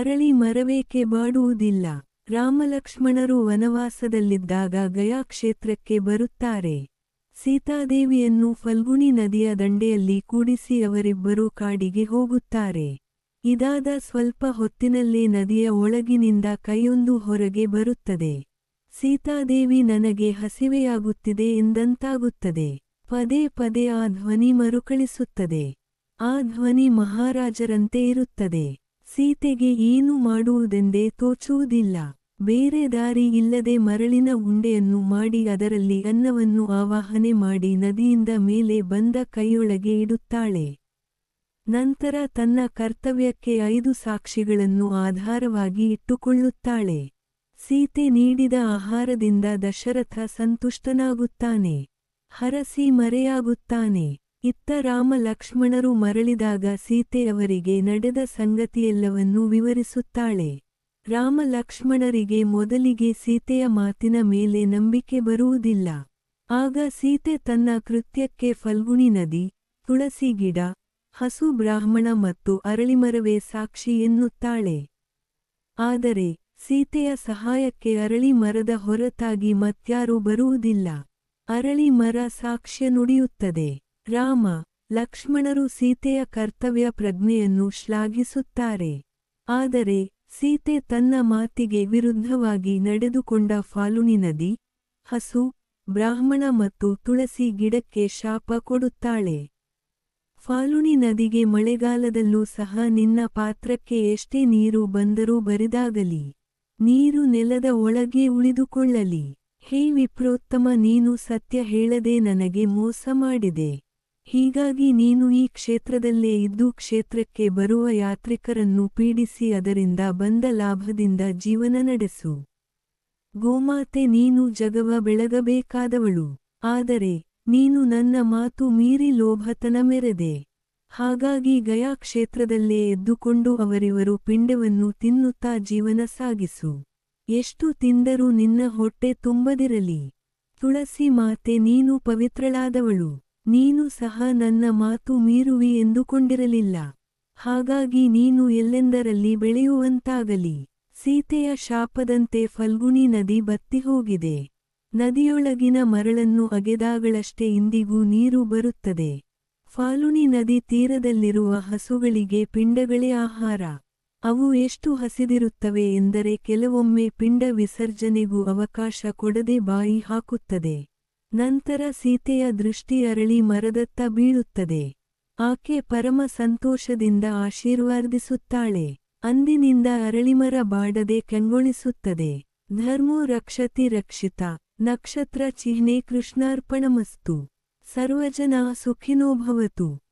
ಅರಳಿ ಮರವೇಕೆ ಬಾಡುವುದಿಲ್ಲ. ರಾಮಲಕ್ಷ್ಮಣರು ವನವಾಸದಲ್ಲಿದ್ದಾಗ ಗಯಾ ಕ್ಷೇತ್ರಕ್ಕೆ ಬರುತ್ತಾರೆ. ಸೀತಾದೇವಿಯನ್ನು ಫಲ್ಗುಣಿ ನದಿಯ ದಂಡೆಯಲ್ಲಿ ಕೂಡಿಸಿ ಅವರಿಬ್ಬರೂ ಕಾಡಿಗೆ ಹೋಗುತ್ತಾರೆ. ಇದಾದ ಸ್ವಲ್ಪ ಹೊತ್ತಿನಲ್ಲೇ ನದಿಯ ಒಳಗಿನಿಂದ ಕೈಯೊಂದು ಹೊರಗೆ ಬರುತ್ತದೆ. ಸೀತಾದೇವಿ ನನಗೆ ಹಸಿವೆಯಾಗುತ್ತಿದೆ ಎಂದಂತಾಗುತ್ತದೆ. ಪದೇ ಪದೇ ಆ ಧ್ವನಿ ಮರುಕಳಿಸುತ್ತದೆ. ಆ ಧ್ವನಿ ಮಹಾರಾಜರಂತೆ ಇರುತ್ತದೆ. ಸೀತೆಗೆ ಏನು ಮಾಡುವುದೆಂದೇ ತೋಚುವುದಿಲ್ಲ. ಬೇರೆ ದಾರಿ ಇಲ್ಲದೆ ಮರಳಿನ ಉಂಡೆಯನ್ನು ಮಾಡಿ ಅದರಲ್ಲಿ ಅನ್ನವನ್ನು ಆವಾಹನೆ ಮಾಡಿ ನದಿಯಿಂದ ಮೇಲೆ ಬಂದ ಕೈಯೊಳಗೆ ಇಡುತ್ತಾಳೆ. ನಂತರ ತನ್ನ ಕರ್ತವ್ಯಕ್ಕೆ ಐದು ಸಾಕ್ಷಿಗಳನ್ನು ಆಧಾರವಾಗಿ ಇಟ್ಟುಕೊಳ್ಳುತ್ತಾಳೆ. ಸೀತೆ ನೀಡಿದ ಆಹಾರದಿಂದ ದಶರಥ ಸಂತುಷ್ಟನಾಗುತ್ತಾನೆ. ಹರಸಿ ಮರೆಯಾಗುತ್ತಾನೆ. ಇತ್ತ ರಾಮ ಲಕ್ಷ್ಮಣರು ಮರಳಿದಾಗ ಸೀತೆಯವರಿಗೆ ನಡೆದ ಸಂಗತಿಯೆಲ್ಲವನ್ನೂ ವಿವರಿಸುತ್ತಾಳೆ. ರಾಮ ಲಕ್ಷ್ಮಣರಿಗೆ ಮೊದಲಿಗೆ ಸೀತೆಯ ಮಾತಿನ ಮೇಲೆ ನಂಬಿಕೆ ಬರುವುದಿಲ್ಲ. ಆಗ ಸೀತೆ ತನ್ನ ಕೃತ್ಯಕ್ಕೆ ಫಲ್ಗುಣಿ ನದಿ, ತುಳಸಿ ಗಿಡ, ಹಸು ಬ್ರಾಹ್ಮಣ ಮತ್ತು ಅರಳಿಮರವೇ ಸಾಕ್ಷಿ ಎನ್ನುತ್ತಾಳೆ. ಆದರೆ ಸೀತೆಯ ಸಹಾಯಕ್ಕೆ ಅರಳಿ ಮರದ ಹೊರತಾಗಿ ಮತ್ಯಾರೂ ಬರುವುದಿಲ್ಲ. ಅರಳಿ ಮರ ಸಾಕ್ಷ್ಯ ನುಡಿಯುತ್ತದೆ. ರಾಮ, ಲಕ್ಷ್ಮಣರು ಸೀತೆಯ ಕರ್ತವ್ಯ ಪ್ರಜ್ಞೆಯನ್ನು ಶ್ಲಾಘಿಸುತ್ತಾರೆ. ಆದರೆ, ಸೀತೆ ತನ್ನ ಮಾತಿಗೆ ವಿರುದ್ಧವಾಗಿ ನಡೆದುಕೊಂಡ ಫಾಲುನಿ ನದಿ, ಹಸು, ಬ್ರಾಹ್ಮಣ ಮತ್ತು ತುಳಸಿ ಗಿಡಕ್ಕೆ ಶಾಪ ಕೊಡುತ್ತಾಳೆ. ಫಾಲುನಿ ನದಿಗೆ ಮಳೆಗಾಲದಲ್ಲೂ ಸಹ ನಿನ್ನ ಪಾತ್ರಕ್ಕೆ ಎಷ್ಟೇ ನೀರು ಬಂದರೂ ಬರಿದಾಗಲಿ. ನೀರು ನೆಲದ ಒಳಗೆ ಉಳಿದುಕೊಳ್ಳಲಿ. ಹೇ ವಿಪ್ರೋತ್ತಮ, ನೀನು ಸತ್ಯ ಹೇಳದೆ ನನಗೆ ಮೋಸ ಮಾಡಿದೆ ಹೀಗಾಗಿ ನೀನು ಈ ಕ್ಷೇತ್ರದಲ್ಲೇ ಇದ್ದು ಕ್ಷೇತ್ರಕ್ಕೆ ಬರುವ ಯಾತ್ರಿಕರನ್ನು ಪೀಡಿಸಿ ಅದರಿಂದ ಬಂದ ಲಾಭದಿಂದ ಜೀವನ ನಡೆಸು. ಗೋಮಾತೆ ನೀನು ಜಗವ ಬೆಳಗಬೇಕಾದವಳು. ಆದರೆ ನೀನು ನನ್ನ ಮಾತು ಮೀರಿ ಲೋಭತನ ಮೆರೆದೆ. ಹಾಗಾಗಿ ಗಯಾ ಕ್ಷೇತ್ರದಲ್ಲೇ ಎದ್ದುಕೊಂಡು ಅವರಿವರು ಪಿಂಡವನ್ನು ತಿನ್ನುತ್ತಾ ಜೀವನ ಸಾಗಿಸು. ಎಷ್ಟು ತಿಂದರೂ ನಿನ್ನ ಹೊಟ್ಟೆ ತುಂಬದಿರಲಿ. ತುಳಸಿ ಮಾತೆ ನೀನು ಪವಿತ್ರಳಾದವಳು. ನೀನು ಸಹ ನನ್ನ ಮಾತು ಮೀರುವಿ ಎಂದುಕೊಂಡಿರಲಿಲ್ಲ. ಹಾಗಾಗಿ ನೀನು ಎಲ್ಲೆಂದರಲ್ಲಿ ಬೆಳೆಯುವಂತಾಗಲಿ. ಸೀತೆಯ ಶಾಪದಂತೆ ಫಲ್ಗುಣಿ ನದಿ ಬತ್ತಿಹೋಗಿದೆ ನದಿಯೊಳಗಿನ ಮರಳನ್ನು ಅಗೆದಾಗಳಷ್ಟೇ ಇಂದಿಗೂ ನೀರು ಬರುತ್ತದೆ. ಫಾಲುಣಿ ನದಿ ತೀರದಲ್ಲಿರುವ ಹಸುಗಳಿಗೆ ಪಿಂಡಗಳೇ ಆಹಾರ. ಅವು ಎಷ್ಟು ಹಸಿದಿರುತ್ತವೆ ಎಂದರೆ ಕೆಲವೊಮ್ಮೆ ಪಿಂಡ ವಿಸರ್ಜನೆಗೂ ಅವಕಾಶ ಕೊಡದೆ ಬಾಯಿ ಹಾಕುತ್ತದೆ. ನಂತರ ಸೀತೆಯ ದೃಷ್ಟಿ ಅರಳಿ ಮರದತ್ತ ಬೀಳುತ್ತದೆ. ಆಕೆ ಪರಮ ಸಂತೋಷದಿಂದ ಆಶೀರ್ವಾದಿಸುತ್ತಾಳೆ ಅಂದಿನಿಂದ ಅರಳಿಮರ ಬಾಡದೆ ಕಂಗೊಳಿಸುತ್ತದೆ. ಧರ್ಮೋ ರಕ್ಷತಿ ರಕ್ಷಿತ. ನಕ್ಷತ್ರ ಚಿಹ್ನೆ ಕೃಷ್ಣಾರ್ಪಣಮಸ್ತು. ಸರ್ವಜನ ಸುಖಿನೋ ಭವತು.